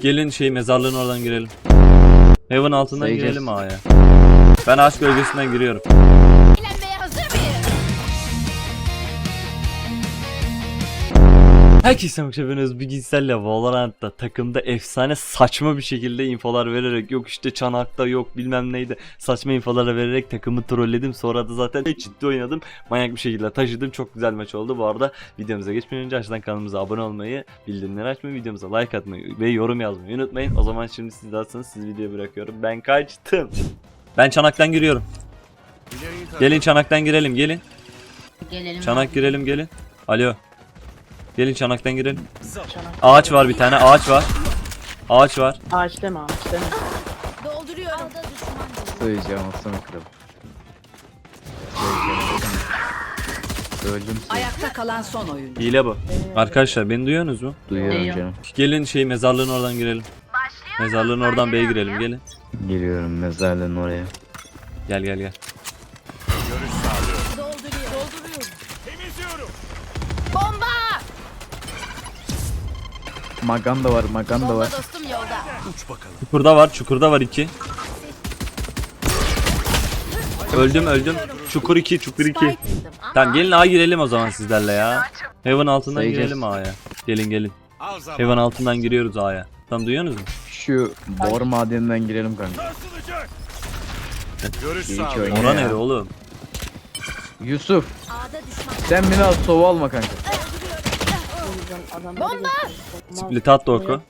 Gelin şey mezarlığın oradan girelim. Heaven altından Sayacağız. girelim A'ya. Ben aşk bölgesinden giriyorum. Herkese merhaba bir Ginsell'le Valorant'ta takımda efsane saçma bir şekilde infolar vererek yok işte çanakta yok bilmem neydi saçma infolar vererek takımı trolledim. Sonra da zaten ciddi oynadım. Manyak bir şekilde taşıdım. Çok güzel maç oldu. Bu arada videomuza geçmeden önce aşağıdan kanalımıza abone olmayı bildirimleri açmayı videomuza like atmayı ve yorum yazmayı unutmayın. O zaman şimdi siz de siz videoyu bırakıyorum. Ben kaçtım. Ben çanaktan giriyorum. Gelin çanaktan girelim gelin. Gelelim. çanak girelim gelin. Alo gelin çanaktan girelim Ağaç var bir tane ağaç var. Ağaç var. Ağaç deme ağaç deme. Dolduruyorum. Söyleyeceğim aslanı kral. Öldüm. Ayakta kalan son oyuncu. Hile bu. Arkadaşlar beni duyuyorsunuz mu? Duyuyorum Duyuyorum. canım. Gelin şey mezarlığın oradan girelim. Mezarlığın oradan B'ye girelim gelin. Geliyorum mezarlığın oraya. Gel gel gel. Maganda var maganda Bomba var. dostum yolda. Çukurda var çukurda var iki. Öldüm öldüm. Çukur 2 çukur 2. Tamam gelin A girelim o zaman sizlerle ya. Heaven altından Sayacağız. girelim A'ya. Gelin gelin. Heaven altından giriyoruz A'ya. Tam duyuyorsunuz mu? Şu bor madeninden girelim kanka. Görüş İyi ki sağlıyorum. oynuyor Ora ya. nere oğlum? Yusuf A'da düşman. sen beni al sova alma kanka. Bomba! Split at da oku.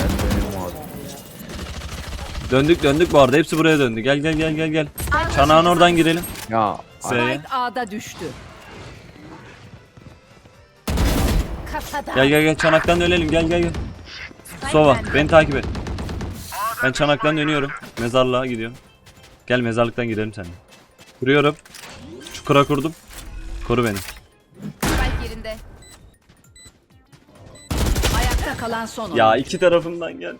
Ben dönüyorum abi. Döndük döndük bu arada hepsi buraya döndü. Gel gel gel gel gel. Çanağın oradan girelim. Ya S'ye. Spike A'da düştü. Kafada. Gel gel gel çanaktan dönelim gel gel gel. Sova beni takip et. Ben çanaktan dönüyorum. Mezarlığa gidiyorum. Gel mezarlıktan gidelim seninle. Kuruyorum. Çukura kurdum. Koru beni. Kalan son oyuncu. Ya iki tarafımdan gel.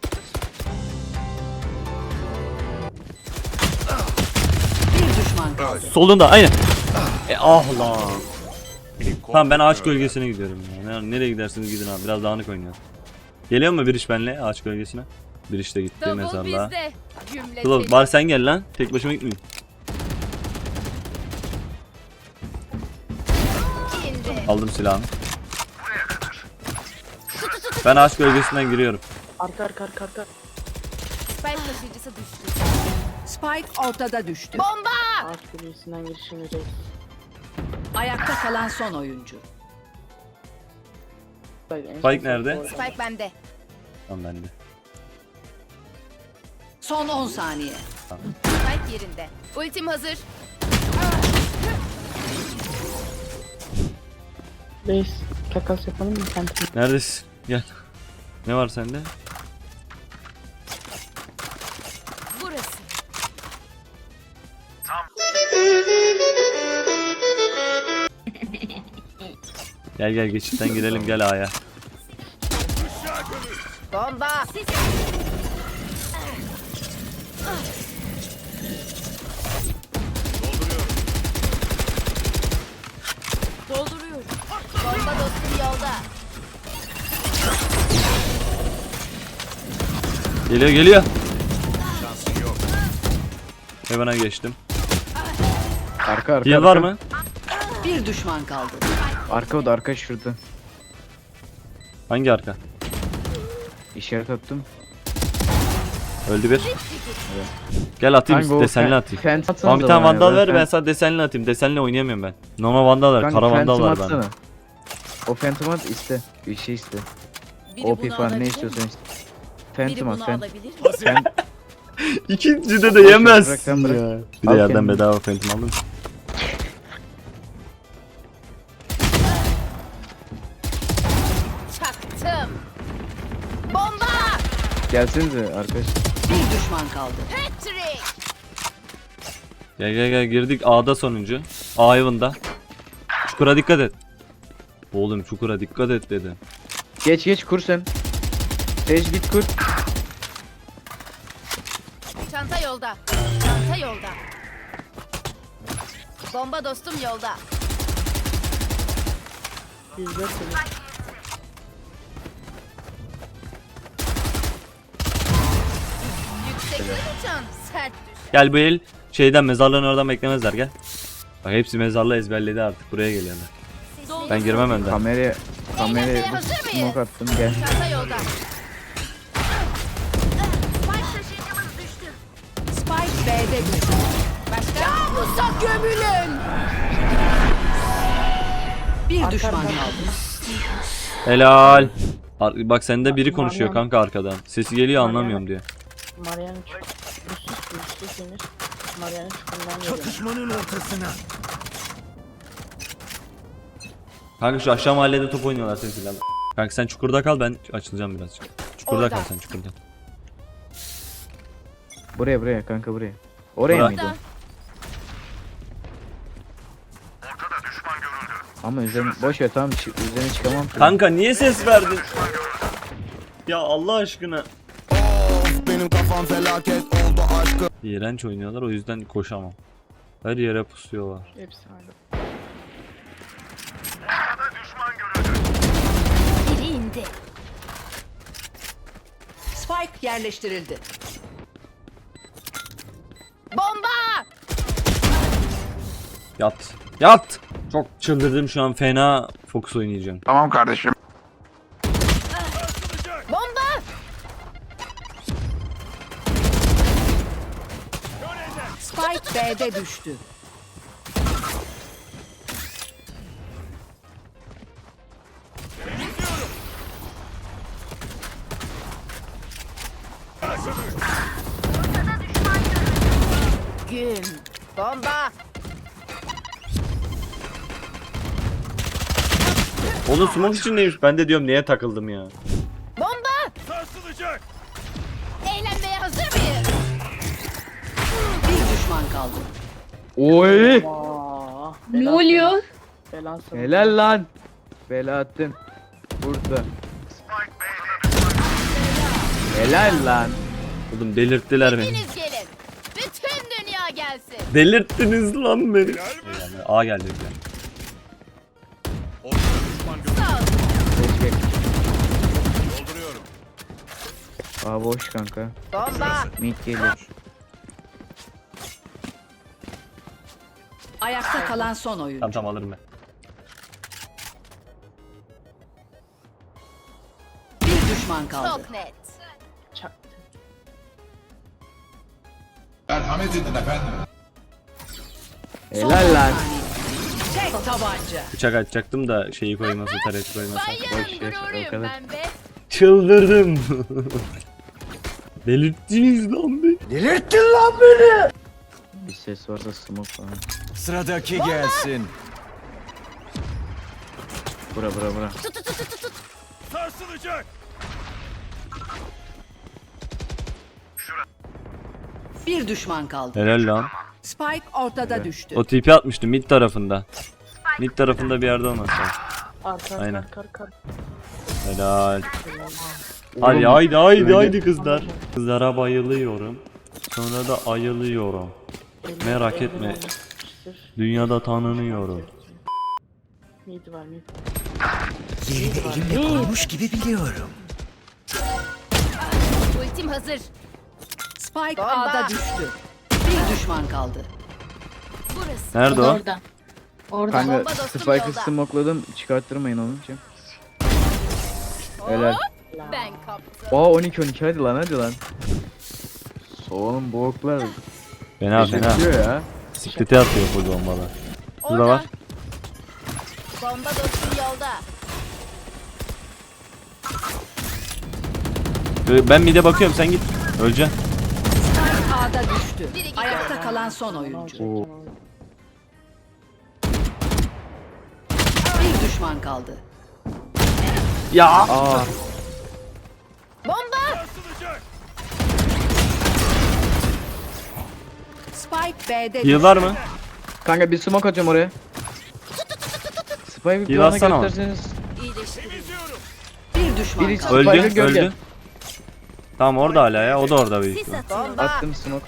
Bir düşman kaldı. Solunda aynen. E ah lan. Tamam ben ağaç gölgesine gidiyorum ya. Ne- Nereye gidersiniz gidin abi. Biraz dağınık oynayalım. Geliyor mu bir iş benle ağaç gölgesine? Bir iş de gitti Double mezarlığa. bizde. Cümle bari sen gel lan. Tek başıma gitmeyeyim. Aldım silahımı. Ben ağaç gölgesinden giriyorum. Arka arka arka arka. Spike taşıyıcısı düştü. Spike ortada düştü. Bomba! Ağaç kulesinden girişimiz reis. Ayakta kalan son oyuncu. Spike nerede? Spike bende. Tamam bende. Son 10 saniye. Spike yerinde. Ultim hazır. Reis takas yapalım mı sen? Neredesin? Gel. Ne var sende? Burası. Gel gel geçitten girelim gel A'ya. Bomba! Geliyor geliyor. Hemen'a geçtim. arka arka. Heal var arka. mı? Bir düşman kaldı. Arka o da arka şurada. Hangi arka? İşaret attım. Öldü bir. Gel atayım Kanka o desenli fen- atayım. Phantom Tamam bir da tane ya, vandal ver fen- ben sana desenli atayım. Desenli oynayamıyorum ben. Normal vandal ver, Kanka kara vandal Phantom bende. atsana. O Phantom at iste. Bir şey iste. Biri OP bunu falan ne alabilir istiyorsan iste. Biri Phantom at bunu Phantom. alabilir mi? İkincide de bırak, sen bırak. Ya. Bir de Al yerden kendini. bedava phantom aldın. Çaktım. Bomba! Gelsenize arkadaş. Bir düşman kaldı. Patrick! Gel gel gel girdik A'da sonuncu. A Heaven'da. Çukura dikkat et. Oğlum çukura dikkat et dedi. Geç geç kur sen. Sej git kurt. Çanta yolda. Çanta yolda. Bomba dostum yolda. 104 sene. Yüksekte uçan sert düş. Gel bu el şeyden mezarlığın oradan beklemezler gel. Bak hepsi mezarlığı ezberledi artık buraya geliyorlar. Ben girmem önden. Kameraya kameraya Eğlenceye hazır mıyız? smoke attım gel. Çanta yolda. B'de düştü. Başka? Uzak gömülün. Bir düşman kaldı. Helal. Ar- Bak sende biri konuşuyor kanka arkadan. Sesi geliyor anlamıyorum denir. Marian'ın çukurundan geliyor. Kanka şu aşağı mahallede top oynuyorlar sesiyle. Kanka sen çukurda kal ben açılacağım birazcık. Çukurda Orada. kal sen çukurda. Buraya buraya kanka buraya. Oraya Bura- mıydı? o? Ama üzerine boş ver tamam çık, üzerine çıkamam. ki. Kanka niye ses verdin? Ya Allah aşkına. Benim kafam felaket oldu aşkım İğrenç oynuyorlar o yüzden koşamam. Her yere pusuyorlar. Hepsi aynı. Biri indi. Spike yerleştirildi. Bomba! Yat. Yat. Çok çıldırdım şu an fena fokus oynayacağım. Tamam kardeşim Bomba! Spike B'de düştü. Gün. Bomba! Onun smoke içindeymiş. Ben de diyorum niye takıldım ya. Bomba! Eğlenmeye hazır mıyız? Bir düşman kaldı. Oy! Aa, Ne oluyor? Belan sana. Helal lan. Bela attım. Burada. Helal lan. Oğlum delirttiler beni gelin. Bütün dünya gelsin. Delirttiniz lan beni. Yani A geldi bir de. Seçmek. Aa boş kanka. Bomba! Mid geliyor. Ayakta kalan son oyuncu. Tamam tamam alırım ben. Bir düşman kaldı. Çok net. Merhamet edin efendim Helal lan. Tek tabanca. Bıçak açacaktım da şeyi koyması, tareti koyması. Boş ver, o kadar. Çıldırdım. Delirttiniz lan beni. Bir ses varsa smoke falan. Sıradaki gelsin Bura bura bura. Bir düşman kaldı. Helal lan. Spike ortada düştü. O tipi atmıştı mid tarafında. Mid tarafında bir yerde olması lazım. Arka Aynen. arka arka arka. Helal. Hadi haydi haydi haydi kızlar. Kızlara bayılıyorum. Sonra da ayılıyorum. Merak etme. Dünyada tanınıyorum. Mid var mid. Ultim hazır. Spike. A'da düştü. Bir düşman kaldı. Burası. Nerede o? Orada. Orada. Kanka Bomba dostum spike'ı yolda. smokeladım. Çıkarttırmayın onu. Cem. Helal. Ben kaptım. Aa 12 12 hadi lan hadi lan. Oğlum bu oklar Fena fena. geçiyor ya. Siklete atıyor full bombalar. Burada var. Bomba dostum yolda. Ben mide bakıyorum sen git. Öleceksin. A'da düştü. Ayakta kalan son oyuncu. Bir düşman kaldı. Ya. Aa Bomba! Spike B'de Heal var mı? kanka bir smoke atıyorum oraya. Spike'ı bir Heal plana atsana ama. gösterseniz. bir düşman Biri- kaldı. Öldü Spike'ı gölge. Tamam orada hala ya. O da orada büyük ihtimal. Attım smoke.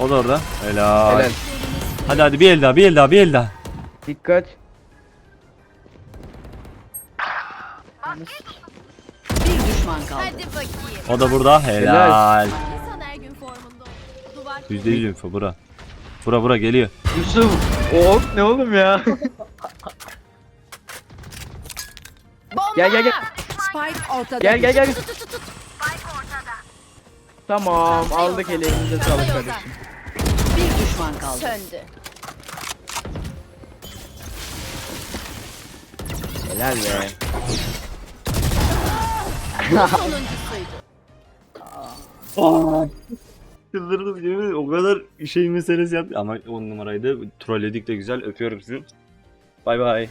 O da orada. Helal. Helal. Hadi hadi bir el daha bir el daha bir el daha. Dikkat. Bir düşman düşman kaldı. Hadi bakayım. O da burada. Helal. İnsan her gün formunda olur. Duvar Yüzde yüz info bura. Bura bura geliyor. Yusuf. O ok ne oğlum ya? Bomba! gel gel gel. Spike ortada. Gel gel gel. Tut tut tut tut. Tamam aldık elimize sağlık kardeşim. Bir düşman kaldı. Söndü. Helal be. Çıldırdım yemin. O kadar şey meselesi yaptı. Ama on numaraydı. Trolledik de güzel. Öpüyorum sizi. Bay bay.